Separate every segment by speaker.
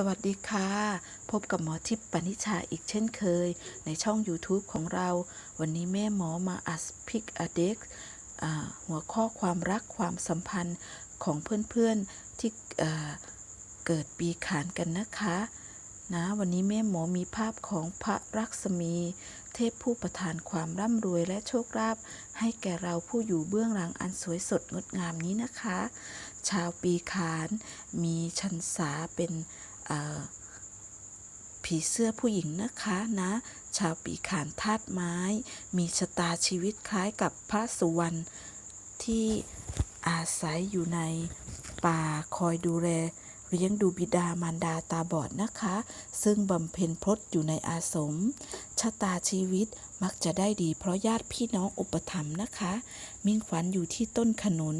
Speaker 1: สวัสดีค่ะ พบกับหมอทิพย์ปณิชาอีกเช่นเคย ในช่อง YouTube ของเรา วันนี้แม่หมอมาอัสพิกอเด็กหัวข้อความรักความสัมพันธ์ของเพื่อนๆที่เอ่เกิดปีขานกันนะคะนะวันนี้แม่หมอมีภาพของพระรักษมี เทพผู้ประทานความร่ำรวยและโชคลาภให้แก่เราผู้อยู่เบื้องหลังอันสวยสดงดงามนี้นะคะ ชาวปีขานมีชันษาเป็น ผีเสื้อผู้หญิงนะคะนะ ชาวปีขานธาตุไม้ มีชะตาชีวิตคล้ายกับพระสุวรรณที่อาศัยอยู่ในป่าคอยดูแลเลี้ยงดูบิดามารดาตาบอดนะคะ ซึ่งบำเพ็ญพรตอยู่ในอาสม ชะตาชีวิตมักจะได้ดีเพราะญาติพี่น้องอุปถัมภ์นะคะ มิ่งขวัญอยู่ที่ต้นขนุน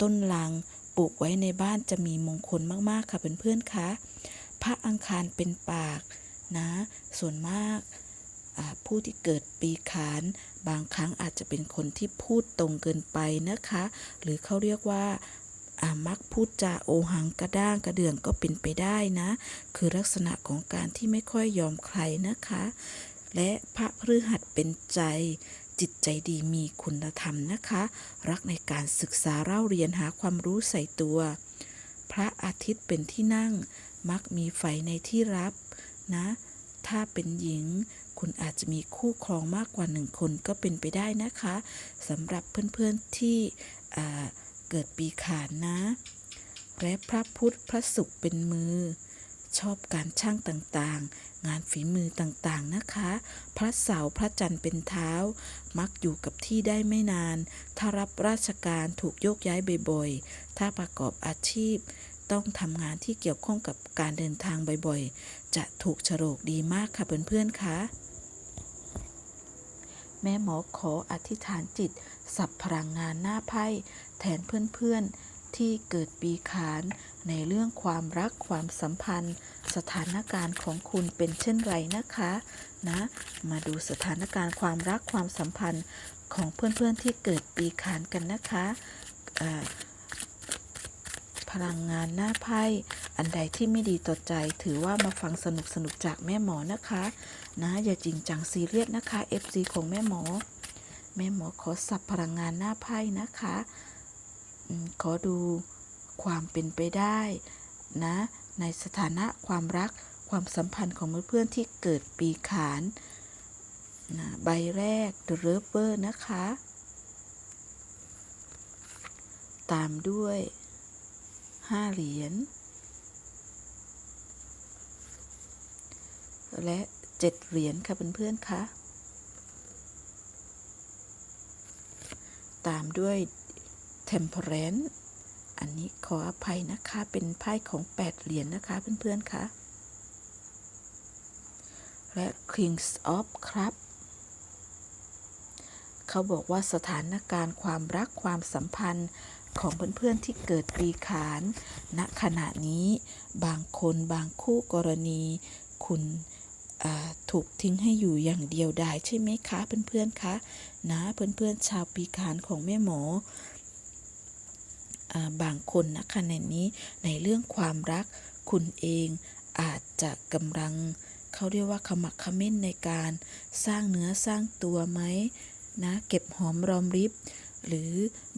Speaker 1: ต้นลัง ปลูกไว้ในบ้านจะมีมงคลมาก ๆ ค่ะเพื่อนๆคะ พระอังคารเป็นปากนะ ส่วนมากผู้ที่เกิดปีขาน บางครั้งอาจจะเป็นคนที่พูดตรงเกินไปนะคะ หรือเขาเรียกว่ามักพูดจาโอหังกระด้างกระเดื่องก็เป็นไปได้นะ คือลักษณะของการที่ไม่ค่อยยอมใครนะคะ และพระพฤหัสเป็นใจจิตใจดีมีคุณธรรมนะคะ รักในการศึกษาเล่าเรียนหาความรู้ใส่ตัว พระอาทิตย์เป็นที่นั่ง มักมีไฟในที่รับนะ ถ้าเป็นหญิง คุณอาจจะมีคู่ครองมากกว่าหนึ่งคนก็เป็นไปได้นะคะสำหรับเพื่อนๆที่อ่เกิดปีขานนะ และพระพุทธพระศุกร์เป็นมือ ชอบการช่างต่างๆ งานฝีมือต่างๆนะคะ พระเสาร์พระจันทร์เป็นเท้า มักอยู่กับที่ได้ไม่นาน ถ้ารับราชการถูกโยกย้ายบ่อยๆ ถ้าประกอบอาชีพ ต้องทำงานที่เกี่ยวข้องกับการเดินทางบ่อยๆ จะถูกโฉลกดีมากค่ะเพื่อนๆคะแม่หมอขออธิษฐานจิต สับพลังงานหน้าไพ่แทนเพื่อนๆ ที่เกิดปีขาน ในเรื่องความรักความสัมพันธ์ สถานการณ์ของคุณเป็นเช่นไรนะคะนะ มาดูสถานการณ์ความรักความสัมพันธ์ของเพื่อนๆที่เกิดปีขานกันนะคะ พลังงานหน้าไพ่อันใดที่ไม่ดีต่อใจ ถือว่ามาฟังสนุกสนุกๆจากแม่หมอนะคะ นะ อย่าจริงจังซีเรียสนะคะ FC ของแม่หมอ แม่หมอขอสับพลังงานหน้าไพ่นะคะขอดูความเป็นไปได้ นะ ในสถานะความรักความสัมพันธ์ของเพื่อนๆที่เกิดปีขานนะใบแรก The Lover นะคะ ตามด้วย ห้าเหรียญ และเจ็ดเหรียญค่ะเพื่อนๆคะ ตามด้วย Temperance อันนี้ขออภัยนะคะ เป็นไพ่ของ8เหรียญนะคะเพื่อนๆคะ และ Kings of Cup เขาบอกว่าสถานการณ์ความรักความสัมพันธ์ ของเพื่อนๆที่เกิดปีขาน ณ ขณะนี้บางคนบางคู่กรณี คุณถูกทิ้งให้อยู่อย่างเดียวดายใช่ไหมคะเพื่อนๆคะนะเพื่อนๆชาวปีขานของแม่หมอบางคนนะขณะนี้ในเรื่องความรักคุณเองอาจจะกำลังเขาเรียกว่าขมักขม้นในการสร้างเนื้อสร้างตัวไหมนะ เก็บหอมรอมริบ หรือ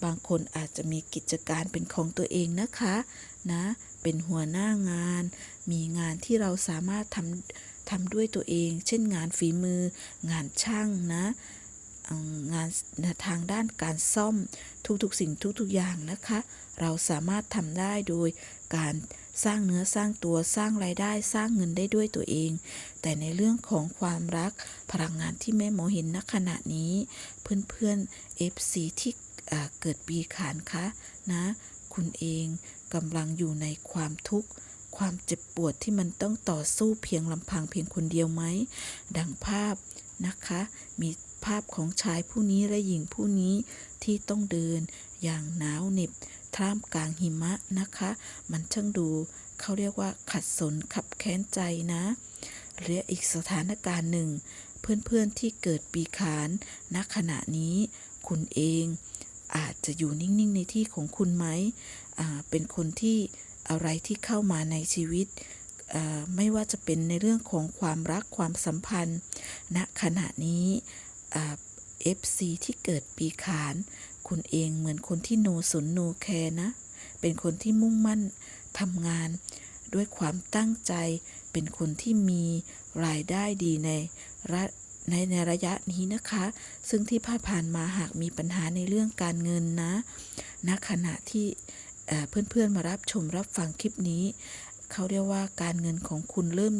Speaker 1: บางคนอาจจะมีกิจการเป็นของตัวเองนะคะนะเป็นหัวหน้างาน มีงานที่เราสามารถทำทำด้วยตัวเอง เช่นงานฝีมือ งานช่างนะงานทางด้านการซ่อมทุกๆสิ่งทุกๆอย่างนะคะ เราสามารถทำได้โดยการ สร้างเนื้อสร้างตัวสร้างรายได้สร้างเงินได้ด้วยตัวเอง แต่ในเรื่องของความรักพลังงานที่แม่หมอเห็นณขณะนี้ เพื่อนๆ FC ที่อ่เกิดปีขานคะนะ คุณเองกำลังอยู่ในความทุกข์ความเจ็บปวดที่มันต้องต่อสู้เพียงลำพังเพียงคนเดียวไหม ดังภาพนะคะ มีภาพของชายผู้นี้และหญิงผู้นี้ที่ต้องเดินอย่างหนาวเหน็บ ท่ามกลางหิมะนะคะ มันช่างดูเขาเรียกว่าขัดสนขับแค้นใจนะหรืออีกสถานการณ์หนึ่ง เพื่อนๆที่เกิดปีขานณขณะนี้ คุณเองอาจจะอยู่นิ่งๆในที่ของคุณไหมเป็นคนที่อะไรที่เข้ามาในชีวิตไม่ว่าจะเป็นในเรื่องของความรักความสัมพันธ์ณขณะนี้อ่า FC ที่เกิดปีขาน คุณเองเหมือนคนที่โนสนโนแคร์นะ เป็นคนที่มุ่งมั่นทำงาน ด้วยความตั้งใจ เป็นคนที่มีรายได้ดีในระในในระยะนี้นะคะ ซึ่งที่ผ่านมาหากมีปัญหาในเรื่องการเงินนะณขณะที่เอ่อเพื่อนๆมารับชมรับฟังคลิปนี้ เขาเรียกว่าการเงินของคุณเริ่ม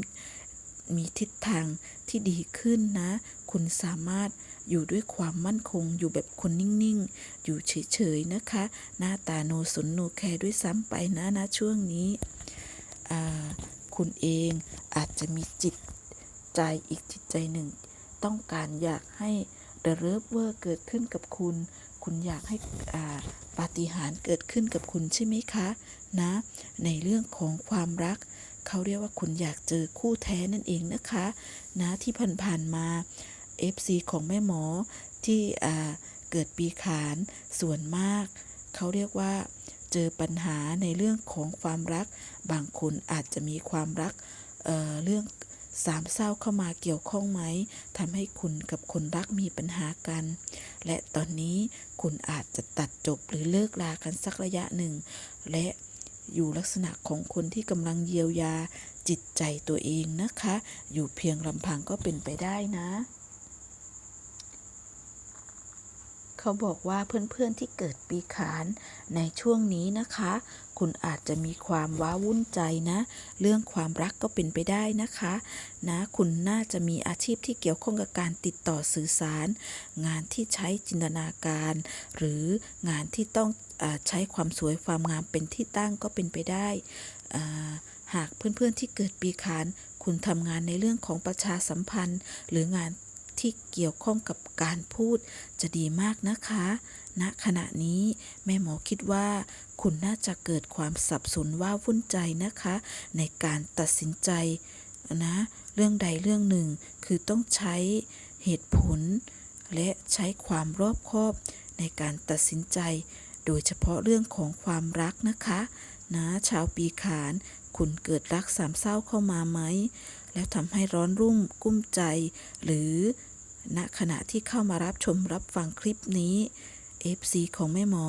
Speaker 1: มีทิศทางที่ดีขึ้นนะ คุณสามารถ อยู่ด้วยความมั่นคง อยู่แบบคนนิ่งๆ อยู่เฉยๆนะคะ หน้าตาโนสนโนแคร์ด้วยซ้ำไปนะนะช่วงนี้ คุณเองอาจจะมีจิตใจอีกจิตใจหนึ่ง ต้องการอยากให้ The r o v e r เกิดขึ้นกับคุณ คุณอยากให้ปาฏิหาริย์เกิดขึ้นกับคุณใช่ไหมคะนะ ในเรื่องของความรักเขาเรียกว่าคุณอยากเจอคู่แท้นั่นเองนะคะ นะที่ผ่านๆมา FC ของแม่หมอที่เกิดปีขานส่วนมาก เขาเรียกว่าเจอปัญหาในเรื่องของความรัก บางคนอาจจะมีความรักเเรื่องสามเศร้าเข้ามาเกี่ยวข้องไหมทำให้คุณกับคนรักมีปัญหากัน และตอนนี้คุณอาจจะตัดจบหรือเลิกลากันสักระยะหนึ่ง และอยู่ลักษณะของคนที่กำลังเยียวยาจิตใจตัวเองนะคะ อยู่เพียงลำพังก็เป็นไปได้นะ เขาบอกว่าเพื่อนๆที่เกิดปีขานในช่วงนี้นะคะ คุณอาจจะมีความว้าวุ่นใจนะ เรื่องความรักก็เป็นไปได้นะคะ นะ คุณน่าจะมีอาชีพที่เกี่ยวข้องกับการติดต่อสื่อสาร งานที่ใช้จินตนาการ หรืองานที่ต้องอใช้ความสวยความงามเป็นที่ตั้งก็เป็นไปได้ หากเพื่อนๆที่เกิดปีขานคุณทำงานในเรื่องของประชาสัมพันธ์ หรืองาน ที่เกี่ยวข้องกับการพูดจะดีมากนะคะ ณ ขณะนี้แม่หมอคิดว่า คุณน่าจะเกิดความสับสนว่าวุ่นใจนะคะ ในการตัดสินใจนะ เรื่องใดเรื่องหนึ่งคือต้องใช้เหตุผล และใช้ความรอบคอบในการตัดสินใจ โดยเฉพาะเรื่องของความรักนะคะ นะ ชาวปีขาน คุณเกิดรักสามเศร้าเข้ามาไหม แล้วทำให้ร้อนรุ่มกุ้มใจ หรือณขณะที่เข้ามารับชมรับฟังคลิปนี้ FC ของแม่หมอ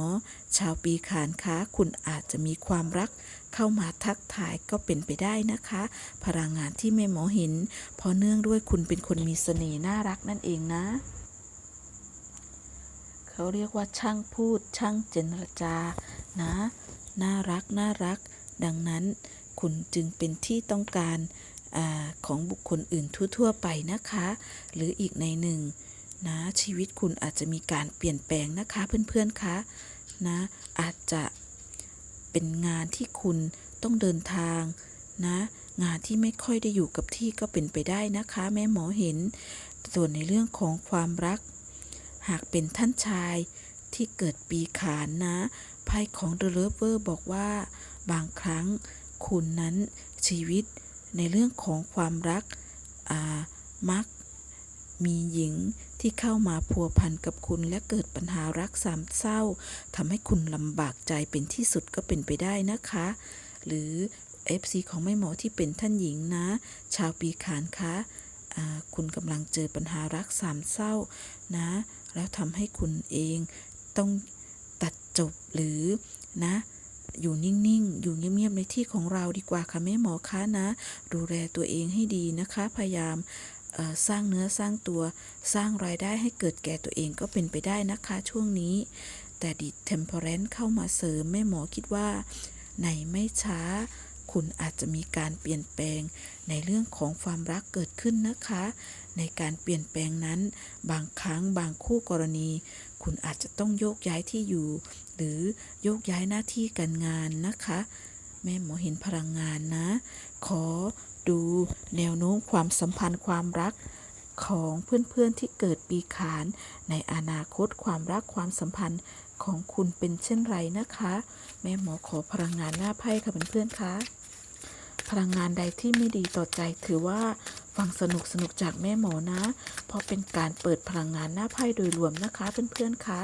Speaker 1: ชาวปีขานค้ะคุณอาจจะมีความรัก เข้ามาทักทายก็เป็นไปได้นะคะ พลังงานที่แม่หมอเห็นเพราะเนื่องด้วยคุณเป็นคนมีเสน่ห์น่ารักนั่นเองนะ เขาเรียกว่าช่างพูดช่างเจรจา นะ น่ารักน่ารัก ดังนั้น คุณจึงเป็นที่ต้องการ อของบุคคลอื่นทั่ว ๆ ไปนะคะ หรืออีกในหนึ่งนะชีวิตคุณอาจจะมีการเปลี่ยนแปลงนะคะเพื่อนๆคะนะอาจจะเป็นงานที่คุณต้องเดินทางนะงานที่ไม่ค่อยได้อยู่กับที่ก็เป็นไปได้นะคะ แม่หมอเห็น ส่วนในเรื่องของความรัก หากเป็นท่านชายที่เกิดปีขานนะไพ่ของ The Lover บอกว่า บางครั้งคุณนั้นชีวิต ในเรื่องของความรักอ่ามักมีหญิงที่เข้ามาพัวพันกับคุณและเกิดปัญหารักสามเศร้าทำให้คุณลำบากใจเป็นที่สุดก็เป็นไปได้นะคะ หรือ FC ของแม่หมอที่เป็นท่านหญิงนะ ชาวปีขานคะคุณกำลังเจอปัญหารักสามเศร้านะ แล้วทำให้คุณเองต้องตัดจบหรือนะ อยู่นิ่งๆ อยู่เงียบๆ ในที่ของเราดีกว่าค่ะแม่หมอคะนะ ดูแลตัวเองให้ดีนะคะ พยายามสร้างเนื้อสร้างตัวสร้างรายได้ให้เกิดแก่ตัวเองก็เป็นไปได้นะคะ ช่วงนี้ แต่ดิเทมเพอร์เรนเข้ามาเสริมแม่หมอคิดว่า ในไม่ช้า คุณอาจจะมีการเปลี่ยนแปลง ในเรื่องของความรักเกิดขึ้นนะคะ ในการเปลี่ยนแปลงนั้น บางครั้งบางคู่กรณี คุณอาจจะต้องโยกย้ายที่อยู่ หรือโยกย้ายหน้าที่การงานนะคะ แม่หมอเห็นพลังงานนะ ขอดูแนวโน้มความสัมพันธ์ความรักของเพื่อนๆที่เกิดปีขาน ในอนาคตความรักความสัมพันธ์ของคุณเป็นเช่นไรนะคะ แม่หมอขอพลังงานหน้าไพ่ค่ะเพื่อนๆคะพลังงานใดที่ไม่ดีต่อใจถือว่า ฟังสนุกสนุกๆจากแม่หมอนะ เพราะเป็นการเปิดพลังงานหน้าไพ่โดยรวมนะคะเพื่อนๆคะ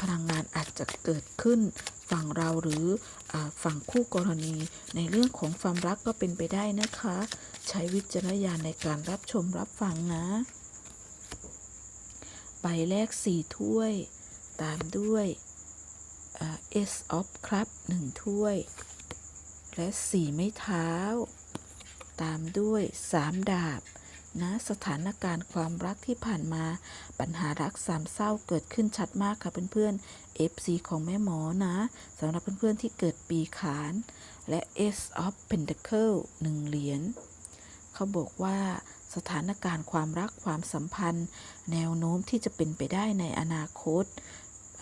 Speaker 1: พลังงานอาจจะเกิดขึ้นฝั่งเราหรืออฝั่งคู่กรณี ในเรื่องของความรักก็เป็นไปได้นะคะ ใช้วิจารณญาณในการรับชมรับฟังนะใบแรกสี่ถ้วย ตามด้วยอ่า S of Cup หนึ่งถ้วย และสี่ไม้เท้า ตามด้วยสามดาบนะสถานการณ์ความรักที่ผ่านมาปัญหารักสามเศร้าเกิดขึ้นชัดมากค่ะเพื่อนๆ FC ของแม่หมอนะสำหรับเพื่อนๆที่เกิดปีขานและ S of Pentacle หนึ่งเหรียญเขาบอกว่าสถานการณ์ความรักความสัมพันธ์ แนวโน้มที่จะเป็นไปได้ในอนาคต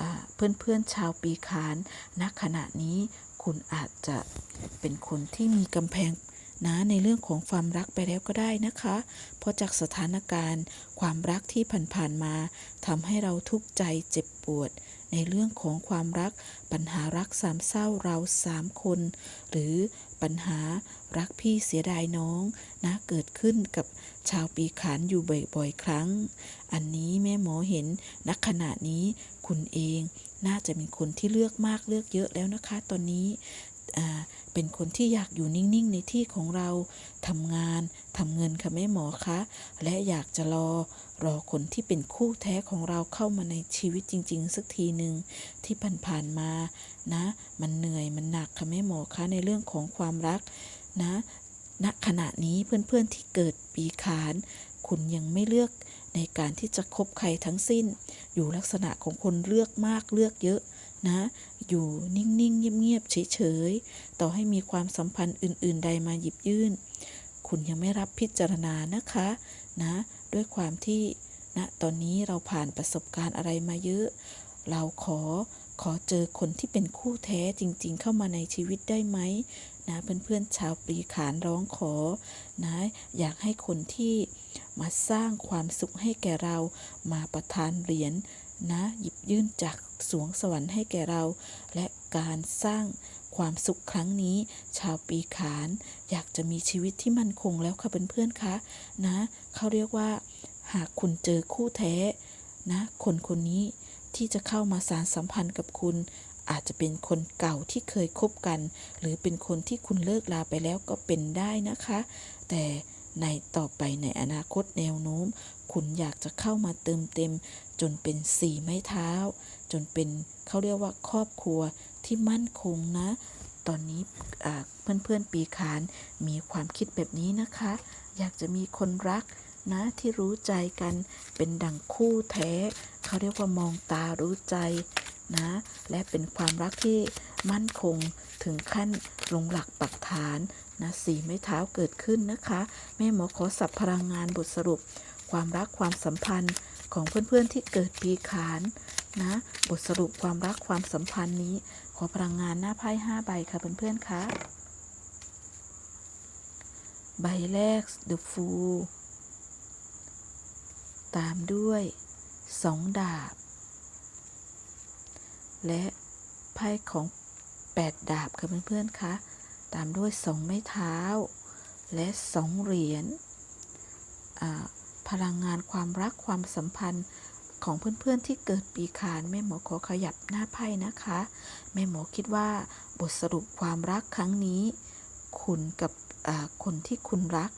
Speaker 1: อ่าเพื่อนๆชาวปีขานณขณะนี้คุณอาจจะเป็นคนที่มีกำแพง นะในเรื่องของความรักไปแล้วก็ได้นะคะ เพราะจากสถานการณ์ ความรักที่ผ่านๆมาทำให้เราทุกข์ใจเจ็บปวด ในเรื่องของความรัก ปัญหารักสามเศร้าเราสามคน หรือปัญหารักพี่เสียดายน้องนะเกิดขึ้นกับชาวปีขานอยู่บ่อยๆ ครั้ง อันนี้แม่หมอเห็นณขณะนี้คุณเอง น่าจะเป็นคนที่เลือกมากเลือกเยอะแล้วนะคะ ตอนนี้อ่า เป็นคนที่อยากอยู่นิ่งๆ ในที่ของเราทำงานทำเงินค่ะแม่หมอคะ และอยากจะรอ รอคนที่เป็นคู่แท้ของเราเข้ามาในชีวิตจริง ๆ สักทีหนึ่งที่ผ่านๆมานะ มันเหนื่อยมันหนักค่ะแม่หมอคะในเรื่องของความรักนะณขณะนี้เพื่อนๆที่เกิดปีขาน คุณยังไม่เลือกในการที่จะคบใครทั้งสิ้น อยู่ลักษณะของคนเลือกมากเลือกเยอะ นะ อยู่นิ่งๆเงียบๆเฉยๆ ต่อให้มีความสัมพันธ์อื่น ๆ ใดมาหยิบยื่น คุณยังไม่รับพิจารณานะคะนะด้วยความที่ณตอนนี้เราผ่านประสบการณ์อะไรมาเยอะ เราขอขอเจอคนที่เป็นคู่แท้จริง ๆ เข้ามาในชีวิตได้ไหมนะเพื่อนๆชาวปรีขานร้องขอนะอยากให้คนที่มาสร้างความสุขให้แก่เรามาประทานเหรียญ นะ หยิบยื่นจากสวงสวรรค์ให้แก่เรา และการสร้างความสุขครั้งนี้ ชาวปีขาน อยากจะมีชีวิตที่มั่นคงแล้วค่ะเพื่อนๆคะนะ เขาเรียกว่า หากคุณเจอคู่แท้นะ คนคนนี้ที่จะเข้ามาสารสัมพันธ์กับคุณอาจจะเป็นคนเก่าที่เคยคบกัน หรือเป็นคนที่คุณเลิกลาไปแล้วก็เป็นได้นะคะ แต่ในต่อไปในอนาคตแนวโน้ม คุณอยากจะเข้ามาเติมเต็ม จนเป็นสี่ไม้เท้า จนเป็นเขาเรียกว่าครอบครัวที่มั่นคงนะ ตอนนี้อ่าเพื่อนๆปีขานมีความคิดแบบนี้นะคะ อยากจะมีคนรักนะที่รู้ใจกันเป็นดังคู่แท้ เขาเรียกว่ามองตารู้ใจนะ และเป็นความรักที่มั่นคงถึงขั้นลงหลักปักฐานนะสีไม้เท้าเกิดขึ้นนะคะ แม่หมอขอสับพลังงานบทสรุป ความรักความสัมพันธ์ ของเพื่อนๆที่เกิดปีขานนะ บทสรุปความรักความสัมพันธ์นี้ ขอพลังงานหน้าไพ่ห้าใบค่ะเพื่อนๆคะใบแรก The Fool ตามด้วยสองดาบ และไพ่ของแปดดาบค่ะเพื่อนๆคะตามด้วยสองไม้เท้า และสองเหรียญอ่า พลังงานความรักความสัมพันธ์ของเพื่อนๆที่เกิดปีขานแม่หมอขอขยับหน้าไพ่นะคะ แม่หมอคิดว่าบทสรุปความรักครั้งนี้ คุณกับคนที่คุณรัก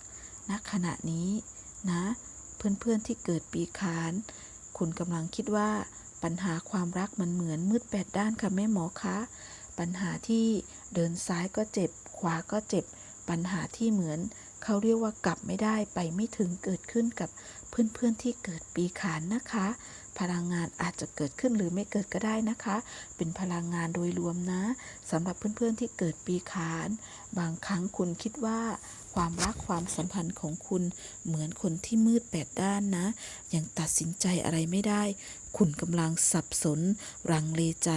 Speaker 1: ณขณะนี้นะ เพื่อนๆที่เกิดปีขาน คุณกำลังคิดว่าปัญหาความรักมันเหมือนมืดแปดด้านค่ะแม่หมอคะ ปัญหาที่เดินซ้ายก็เจ็บ ขวาก็เจ็บ ปัญหาที่เหมือน เขาเรียกว่ากลับไม่ได้ไปไม่ถึงเกิดขึ้นกับเพื่อนๆที่เกิดปีขานนะคะ พลังงานอาจจะเกิดขึ้นหรือไม่เกิดก็ได้นะคะ เป็นพลังงานโดยรวมนะสำหรับเพื่อนๆที่เกิดปีขาน บางครั้งคุณคิดว่าความรักความสัมพันธ์ของคุณเหมือนคนที่มืดแปดด้านนะ ยังตัดสินใจอะไรไม่ได้ คุณกำลังสับสน รังเลใจ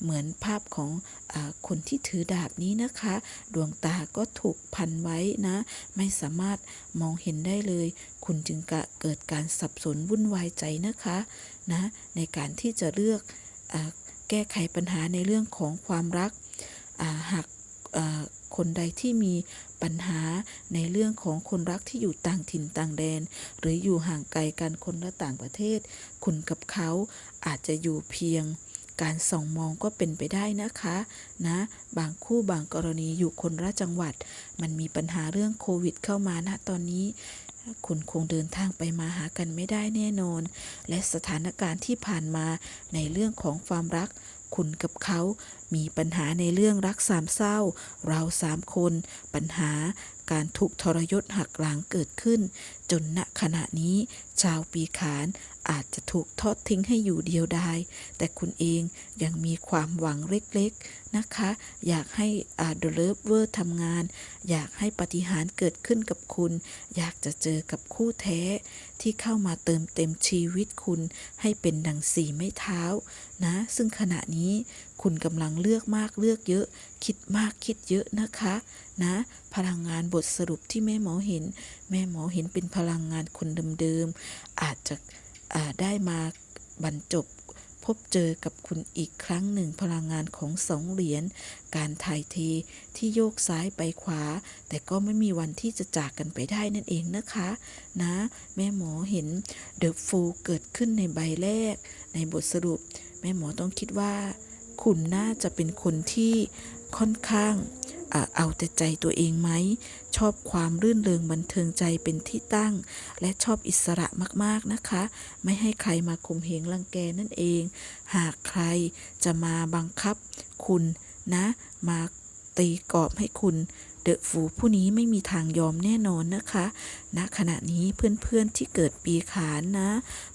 Speaker 1: เหมือนภาพของอคนที่ถือดาบนี้นะคะ ดวงตาก็ถูกพันไว้นะ ไม่สามารถมองเห็นได้เลย คุณจึงกะเกิดการสับสนวุ่นวายใจนะคะนะในการที่จะเลือกอแก้ไขปัญหาในเรื่องของความรัก หาก คนใดที่มีปัญหาในเรื่องของคนรักที่อยู่ต่างถิ่นต่างแดน หรืออยู่ห่างไกลกันคนละต่างประเทศ คุณกับเขาอาจจะอยู่เพียงการส่องมองก็เป็นไปได้นะคะนะบางคู่บางกรณีอยู่คนละจังหวัด มันมีปัญหาเรื่องโควิดเข้ามาณตอนนี้ คุณคงเดินทางไปมาหากันไม่ได้แน่นอน และสถานการณ์ที่ผ่านมาในเรื่องของความรัก คุณกับเขา มีปัญหาในเรื่องรักสามเศร้า เราสามคน ปัญหา การถูกทรยศหักหลังเกิดขึ้น จนณขณะนี้ชาวปีขานอาจจะถูกทอดทิ้งให้อยู่เดียวดาย แต่คุณเองยังมีความหวังเล็กๆนะคะ อยากให้อาดเดลฟเวอร์ทำงาน อยากให้ปาฏิหารย์เกิดขึ้นกับคุณ อยากจะเจอกับคู่แท้ ที่เข้ามาเติมเต็มชีวิตคุณ ให้เป็นดังสีไม้เท้านะ ซึ่งขณะนี้คุณกำลังเลือกมากเลือกเยอะ คิดมากคิดเยอะนะคะ นะ พลังงานบทสรุปที่แม่หมอเห็น แม่หมอเห็นเป็นพลังงานคนเดิมๆอาจจะได้มาบรรจบพบเจอกับคุณอีกครั้งหนึ่งพลังงานของสองเหรียญการถ่ายเทที่โยกซ้ายไปขวา แต่ก็ไม่มีวันที่จะจากกันไปได้นั่นเองนะคะ นะ แม่หมอเห็นเดอะฟูเกิดขึ้นในใบแรก ในบทสรุป แม่หมอต้องคิดว่า คุณน่าจะเป็นคนที่ค่อนข้าง เอาแต่ใจตัวเองไหม ชอบความรื่นเริงบันเทิงใจเป็นที่ตั้ง และชอบอิสระมากๆนะคะ ไม่ให้ใครมาข่มเหงรังแกนั่นเอง หากใครจะมาบังคับคุณนะ มาตีกรอบให้คุณ เดอะฟูผู้นี้ไม่มีทางยอมแน่นอนนะคะณขณะนี้เพื่อนๆที่เกิดปีขานนะ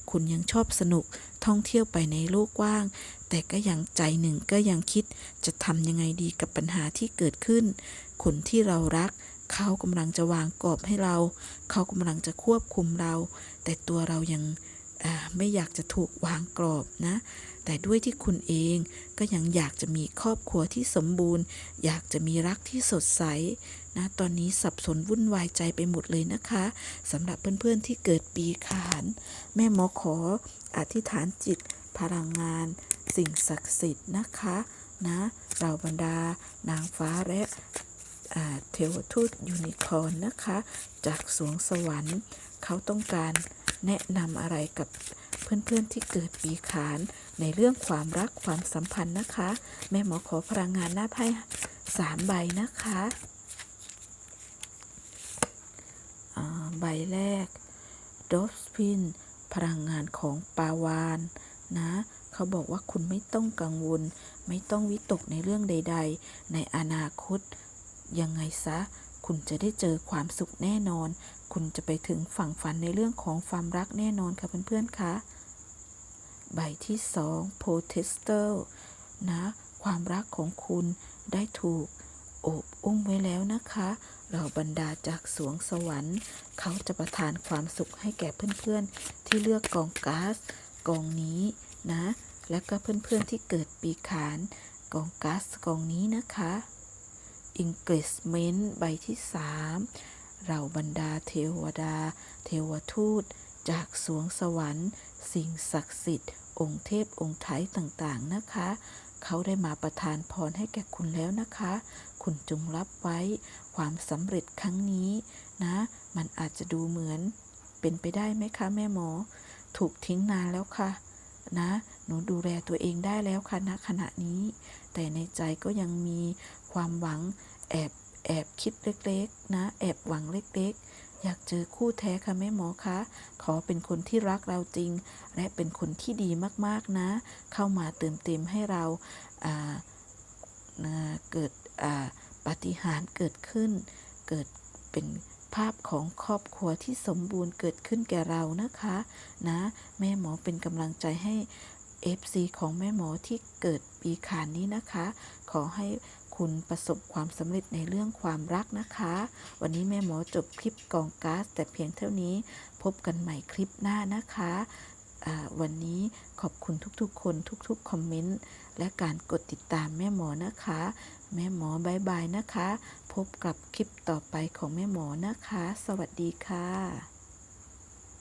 Speaker 1: คุณยังชอบสนุกท่องเที่ยวไปในโลกกว้าง แต่ก็ยังใจหนึ่งก็ยังคิด จะทำยังไงดีกับปัญหาที่เกิดขึ้น คนที่เรารักเขากำลังจะวางกรอบให้เรา เขากำลังจะควบคุมเรา แต่ตัวเรายังไม่อยากจะถูกวางกรอบนะ แต่ด้วยที่คุณเองก็ยังอยากจะมีครอบครัวที่สมบูรณ์ อยากจะมีรักที่สดใสนะตอนนี้สับสนวุ่นวายใจไปหมดเลยนะคะสำหรับเพื่อนๆที่เกิดปีขานแม่หมอขออธิษฐานจิต พลังงาน สิ่งศักดิ์สิทธิ์นะคะนะเราบรรดานางฟ้าและเทวทูตยูนิคอร์นนะคะ จากสวงสวรรค์ เขาต้องการแนะนำอะไรกับเพื่อนๆที่เกิดปีขาน ในเรื่องความรักความสัมพันธ์นะคะ แม่หมอขอพลังงานหน้าไพ่สามใบนะคะใบแรกดอฟฟินพลังงานของปาวานนะเขาบอกว่าคุณไม่ต้องกังวล ไม่ต้องวิตกในเรื่องใด ๆ ในอนาคต ยังไงซะ คุณจะได้เจอความสุขแน่นอน คุณจะไปถึงฝั่งฝันในเรื่องของความรักแน่นอนค่ะเพื่อนๆคะ ใบที่สอง protester นะ ความรักของคุณได้ถูกโอบอุ้มไว้แล้วนะคะเราบรรดาจากสวงสวรรค์ เขาจะประทานความสุขให้แก่เพื่อนๆ ที่เลือกกองก๊าซกองนี้นะ และก็เพื่อนๆที่เกิดปีขานกองก๊าซกองนี้นะคะ Engagement ใบที่3เราบรรดาเทวดา เทวทูต จากสวงสวรรค์ สิ่งศักดิ์สิทธิ์ องค์เทพองค์ไทยต่างๆนะคะ เขาได้มาประทานพรให้แก่คุณแล้วนะคะ คุณจงรับไว้ความสำเร็จครั้งนี้นะ มันอาจจะดูเหมือน เป็นไปได้ไหมคะแม่หมอ ถูกทิ้งนานแล้วค่ะนะ หนูดูแลตัวเองได้แล้วค่ะณขณะนี้ แต่ในใจก็ยังมีความหวังแอบแอบคิดเล็กๆ นะ แอบหวังเล็กๆ อยากเจอคู่แท้ค่ะแม่หมอคะ ขอเป็นคนที่รักเราจริง และเป็นคนที่ดีมากๆนะ เข้ามาเติมเต็มให้เราอ่าอ่าเกิดปฏิหารเกิดขึ้น เกิดเป็นภาพของครอบครัวที่สมบูรณ์เกิดขึ้นแก่เรานะคะ นะ แม่หมอเป็นกำลังใจให้ FC ของแม่หมอที่เกิดปีขานนี้นะคะ ขอให้ คุณประสบความสำเร็จในเรื่องความรักนะคะ วันนี้แม่หมอจบคลิปกองก๊าซแต่เพียงเท่านี้พบกันใหม่คลิปหน้านะคะวันนี้ขอบคุณทุกๆ คนทุกๆ คอมเมนต์ และการกดติดตามแม่หมอนะคะ แม่หมอบายบายนะคะ พบกับคลิปต่อไปของแม่หมอนะคะ สวัสดีค่ะ